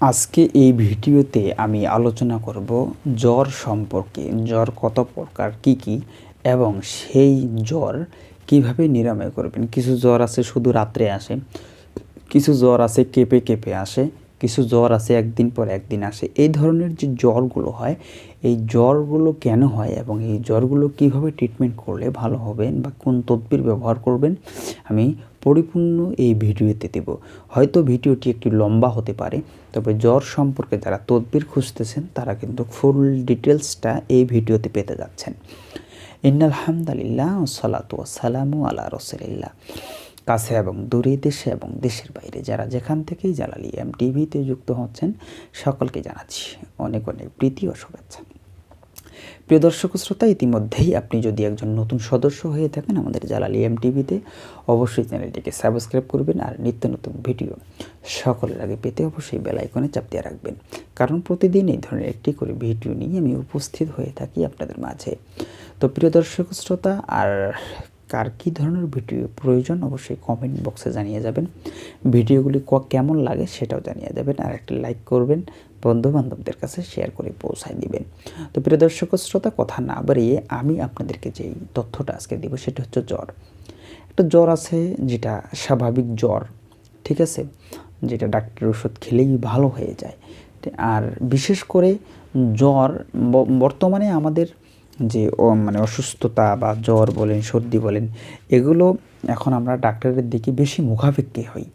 আজকে এই ভিডিওতে আমি আলোচনা করব জ্বর সম্পর্কে। জ্বর কত প্রকার, কি কি? এবং সেই জ্বর কীভাবে নিরাময় করবেন? কিছু জ্বর আছে শুধু রাত্রে আসে, কিছু জ্বর আছে কেঁপে কেঁপে আসে, কিছু জ্বর আছে একদিন পর একদিন আসে। এই ধরনের যে জ্বরগুলো হয়, এই জ্বরগুলো কেন হয় এবং এই জ্বরগুলো কীভাবে ট্রিটমেন্ট করলে ভালো হবেন বা কোন তদবির ব্যবহার করবেন, আমি পরিপূর্ণ এই ভিডিওতে দেব। হয়তো ভিডিওটি একটু লম্বা হতে পারে, তবে জ্বর সম্পর্কে যারা তদবির খুঁজতেছেন, তারা কিন্তু ফুল ডিটেলসটা এই ভিডিওতে পেতে যাচ্ছেন। ইন্নাল হামদালিল্লাহ সালাতু সালামু আলা রসুলিল্লাহ। কাছে এবং দূরে দেশে এবং দেশের বাইরে যারা যেখান থেকেই জালালি এম টিভিতে যুক্ত হচ্ছেন, সকলকে জানাচ্ছি অনেক অনেক প্রীতি ও শুভেচ্ছা। প্রিয় দর্শক শ্রোতা, ইতিমধ্যেই আপনি যদি একজন নতুন সদস্য হয়ে থাকেন আমাদের জালালি এম টিভিতে, অবশ্যই চ্যানেলটিকে সাবস্ক্রাইব করবেন আর নিত্য নতুন ভিডিও সকলের আগে পেতে অবশ্যই বেল আইকনে চাপ দিয়ে রাখবেন। কারণ প্রতিদিন এই ধরনের একটি করে ভিডিও নিয়ে আমি উপস্থিত হয়ে থাকি আপনাদের মাঝে। তো প্রিয় দর্শক শ্রোতা, আর কার কী ধরনের ভিডিও প্রয়োজন অবশ্যই কমেন্ট বক্সে জানিয়ে যাবেন। ভিডিওগুলি কেমন লাগে সেটাও জানিয়ে যাবেন। আর একটা লাইক করবেন বন্ধু বান্ধবদের কাছে শেয়ার করে পৌঁছায় দিবেন। তো প্রিয় দর্শক শ্রোতা, কথা না বাড়িয়ে আমি আপনাদেরকে যেই তথ্যটা আজকে দিব সেটা হচ্ছে জ্বর। একটা জ্বর আছে যেটা স্বাভাবিক জ্বর, ঠিক আছে? যেটা ডাক্তারের ওষুধ খেলেই ভালো হয়ে যায়। আর বিশেষ করে জ্বর বর্তমানে আমাদের যে মানে অসুস্থতা বা জ্বর বলেন, সর্দি বলেন, এগুলো এখন আমরা ডাক্তারের দিকে বেশি মুখাপেক্ষী হই।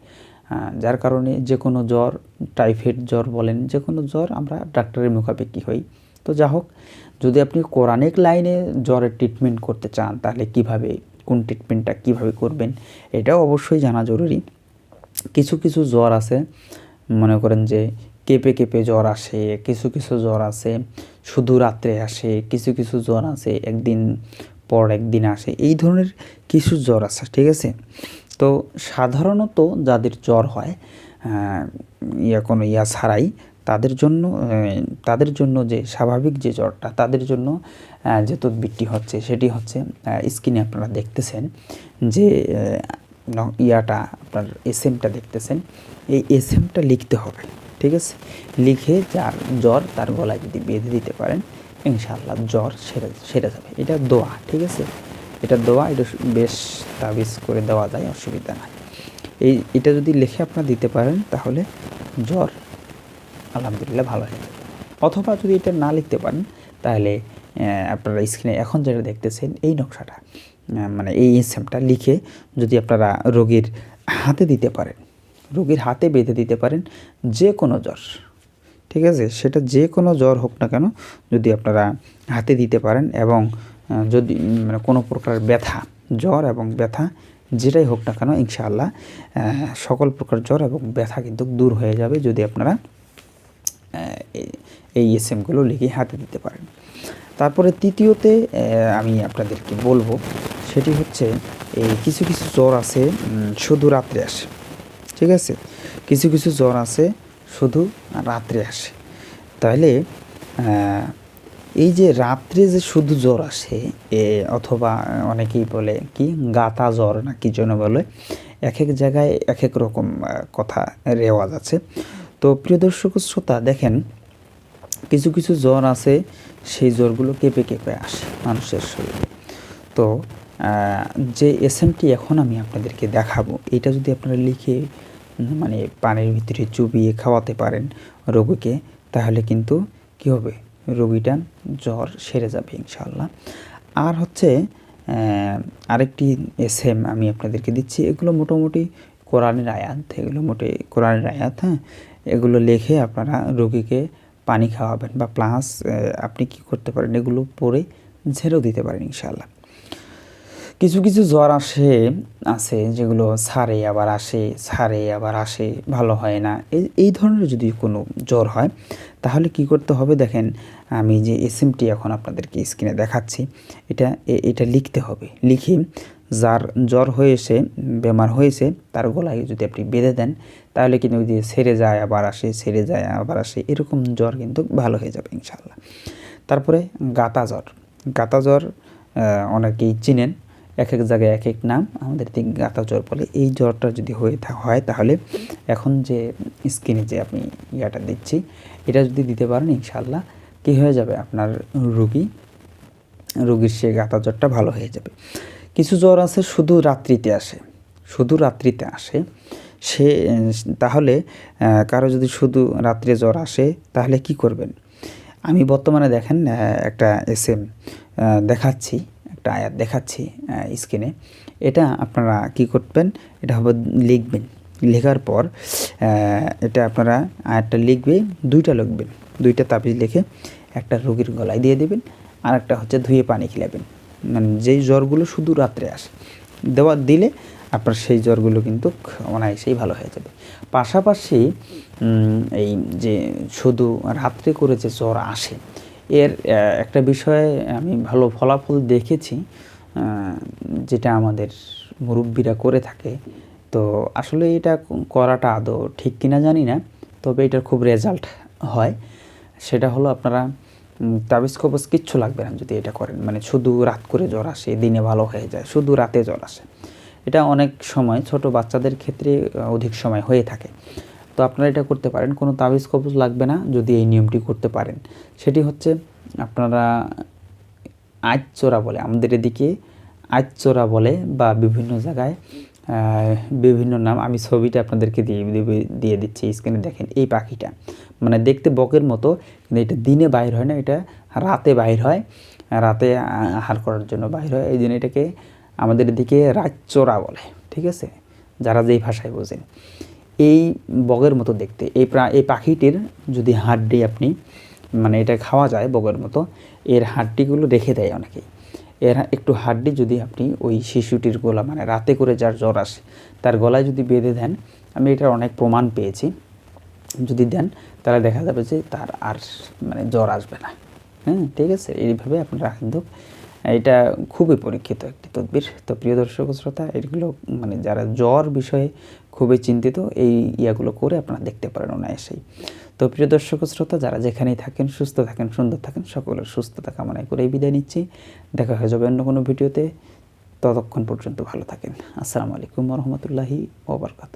যার কারণে যে কোনো জ্বর, টাইফয়েড জ্বর বলেন যে কোনো জ্বর আমরা ডাক্তারের মুখাপেক্ষী হই। তো যা হোক, যদি আপনি কোরআনিক লাইনে জ্বরের ট্রিটমেন্ট করতে চান, তাহলে কীভাবে, কোন ট্রিটমেন্টটা কীভাবে করবেন, এটাও অবশ্যই জানা জরুরি। কিছু কিছু জ্বর আছে, মনে করেন যে কেঁপে কেঁপে জ্বর আসে, কিছু কিছু জ্বর আছে, শুধু রাত্রে আসে, কিছু কিছু জ্বর আছে, একদিন পর একদিন আসে, এই ধরনের কিছু জ্বর আছে, ঠিক আছে? তো সাধারণত যাদের জ্বর হয় ইয়া কোনো ইয়া ছাড়াই তাদের জন্য তাদের জন্য যে স্বাভাবিক যে জ্বরটা তাদের জন্য যে তদবিরটি হচ্ছে সেটি হচ্ছে স্ক্রিনে আপনারা দেখতেছেন যে ইয়াটা আপনার এস এমটা দেখতেছেন। এই এস এমটা লিখতে হবে, ঠিক আছে? লিখে যার জ্বর তার গলায় যদি বেঁধে দিতে পারেন, ইনশাআল্লাহ জ্বর সেরে সেরে যাবে। এটা দোয়া, ঠিক আছে? এটা দেওয়া, এটা বেশ তাবিজ করে দেওয়া যায়, অসুবিধা নাই। এই, এটা যদি লিখে আপনারা দিতে পারেন, তাহলে জ্বর আলহামদুলিল্লাহ ভালো হয়ে। যাবে অথবা যদি এটা না লিখতে পারেন, তাহলে আপনারা স্ক্রিনে এখন যেটা দেখতেছেন, এই নকশাটা মানে এই এসএমটা লিখে যদি আপনারা রোগীর হাতে দিতে পারেন, রোগীর হাতে বেঁধে দিতে পারেন, যে কোনো জ্বর, ঠিক আছে? সেটা যে কোনো জ্বর হোক না কেন, যদি আপনারা হাতে দিতে পারেন এবং যদি মানে কোনো প্রকার ব্যথা, জ্বর এবং ব্যথা, যেটাই হোক না কেন, ইনশাআল্লাহ সকল প্রকার জ্বর এবং ব্যথা কিন্তু দূর হয়ে যাবে যদি আপনারা এই- এসএমগুলো লিখে হাতে দিতে পারেন। তারপরে তৃতীয়তে আমি আপনাদেরকে বলব, সেটি হচ্ছে, এই কিছু কিছু জ্বর আছে শুধু রাত্রে আসে, ঠিক আছে? কিছু কিছু জ্বর আছে, শুধু রাত্রে আসে। তাহলে এই যে রাত্রে যে শুধু জ্বর আসে, এ অথবা অনেকেই বলে কি গাতা জ্বর না কি জন্য বলে এক এক জায়গায় এক এক রকম কথা রেওয়াজ আছে। তো প্রিয় দর্শক শ্রোতা, দেখেন, কিছু কিছু জ্বর আছে, সেই জ্বরগুলো কেঁপে কেঁপে আসে মানুষের শরীরে। তো যে এসএমটি এখন আমি আপনাদেরকে দেখাবো, এটা যদি আপনারা লিখে মানে পানির ভিতরে চুবিয়ে খাওয়াতে পারেন রোগীকে, তাহলে কিন্তু কী হবে? রোগীটার জ্বর সেরে যাবে ইনশাল্লাহ আর হচ্ছে আরেকটি এস এম আমি আপনাদেরকে দিচ্ছি। এগুলো মোটামুটি কোরআনের আয়াত, এগুলো মোটে কোরআনের আয়াত হ্যাঁ? এগুলো লেখে আপনারা রোগীকে পানি খাওয়াবেন বা প্লাস আপনি কি করতে পারেন, এগুলো পরে ঝেড়েও দিতে পারেন ইনশাল্লাহ কিছু কিছু জ্বর আসে আছে যেগুলো সারে, আবার আসে, সারে, আবার আসে, ভালো হয় না। এই ধরনের যদি কোনো জ্বর হয়, তাহলে কি করতে হবে? দেখেন, আমি যে এসএমটি এখন আপনাদেরকে স্ক্রিনে দেখাচ্ছি, এটা এটা লিখতে হবে। লিখে যার জ্বর হয়েছে, বেমার হয়েছে, তার গলায় যদি আপনি বেঁধে দেন, তাহলে কিন্তু ওই যে সেরে যায়, আবার আসে, সেরে যায়, আবার আসে, এরকম জ্বর কিন্তু ভালো হয়ে যাবে ইনশাল্লাহ তারপরে গাতা জ্বর। গাতা জ্বর অনেকেই চিনেন। এক এক জায়গায় এক এক নাম, আমাদের দিকে গাঁথা জ্বর বলে। এই জ্বরটা যদি হয়ে হয় তাহলে এখন যে স্কিনে যে আমি ইয়াটা দিচ্ছি, এটা যদি দিতে পারেন ইনশাল্লাহ কী হয়ে যাবে আপনার রুগী? রুগীর সে গাঁথা জ্বরটা ভালো হয়ে যাবে। কিছু জ্বর আছে শুধু রাত্রিতে আসে, শুধু রাত্রিতে আসে। সে, তাহলে কারও যদি শুধু রাত্রে জ্বর আসে, তাহলে কি করবেন? আমি বর্তমানে দেখেন একটা এস এম দেখাচ্ছি। একটা আয়াত দেখাচ্ছি স্ক্রিনে। এটা আপনারা কি করবেন, এটা হবে লিখবেন। লেখার পর এটা আপনারা আয়াতটা লিখবে দুইটা লিখবেন। দুইটা তাবিজ লিখে একটা রোগীর গলায় দিয়ে দেবেন আর একটা হচ্ছে ধুয়ে পানি খেলাবেন। মানে যেই জ্বরগুলো শুধু রাত্রে আসে, দেওয়া দিলে আপনার সেই জ্বরগুলো কিন্তু অনায়াসেই ভালো হয়ে যাবে। পাশাপাশি এই যে শুধু রাত্রে করে যে জ্বর আসে এর একটা বিষয়ে আমি ভালো ফলাফল দেখেছি যেটা আমাদের মুরব্বীরা করে থাকে। তো আসলে এটা করাটা আদৌ ঠিক কিনা জানি না, তবে এটার খুব রেজাল্ট হয়। সেটা হলো আপনারা তাবিজ কবজ কিচ্ছু লাগবে না যদি এটা করেন। মানে শুধু রাত করে জ্বর আসে, দিনে ভালো হয়ে যায়, শুধু রাতে জ্বর আসে। এটা অনেক সময় ছোট বাচ্চাদের ক্ষেত্রে অধিক সময় হয়ে থাকে। তো আপনারা এটা করতে পারেন, কোনো তাবিজ কবজ লাগবে না যদি এই নিয়মটি করতে পারেন। সেটি হচ্ছে আপনারা আইচোরা বলে, আমাদের এদিকে আইচোরা বলে বা বিভিন্ন জায়গায় বিভিন্ন নাম, আমি ছবিটা আপনাদেরকে দিয়ে দিয়ে- দিচ্ছি স্ক্রিনে দেখেন এই পাখিটা। মানে দেখতে বকের মতো, কিন্তু এটা দিনে বাইর হয় না, এটা রাতে বাইর হয়, রাতে আহার করার জন্য বাইর হয়, এই জন্য এটাকে আমাদের এদিকে রাজচোরা বলে, ঠিক আছে? যারা যেই ভাষায় বোঝেন। এই বগের মতো দেখতে। এই এই পাখিটির যদি হাড্ডি আপনি মানে এটা খাওয়া যায় বগের মতো, এর হাড্ডিগুলো রেখে দেয় অনেকেই। এর একটু হাড্ডি যদি আপনি ওই শিশুটির গলা মানে রাতে করে যার জ্বর আসে, তার গলায় যদি বেঁধে দেন, আমি এটার অনেক প্রমাণ পেয়েছি। যদি দেন, তাহলে দেখা যাবে যে তার আর মানে জ্বর আসবে না। হ্যাঁ ঠিক আছে? এইভাবে আপনারা কিন্তু, এটা খুবই পরীক্ষিত একটি তদবির। তো প্রিয় দর্শক শ্রোতা, এগুলো মানে যারা জ্বর বিষয়ে খুবই চিন্তিত এই ইয়াগুলো করে আপনারা দেখতে পারেন অনায়াসেই। তো প্রিয় দর্শক শ্রোতা, যারা যেখানেই থাকেন, সুস্থ থাকেন, সুন্দর থাকেন, সকলের সুস্থতা কামনায় করেই বিদায় নিচ্ছি। দেখা হয়ে যাবে অন্য কোনো ভিডিওতে। ততক্ষণ পর্যন্ত ভালো থাকেন। আসসালামু আলাইকুম রহমতুল্লাহি ওবরকাত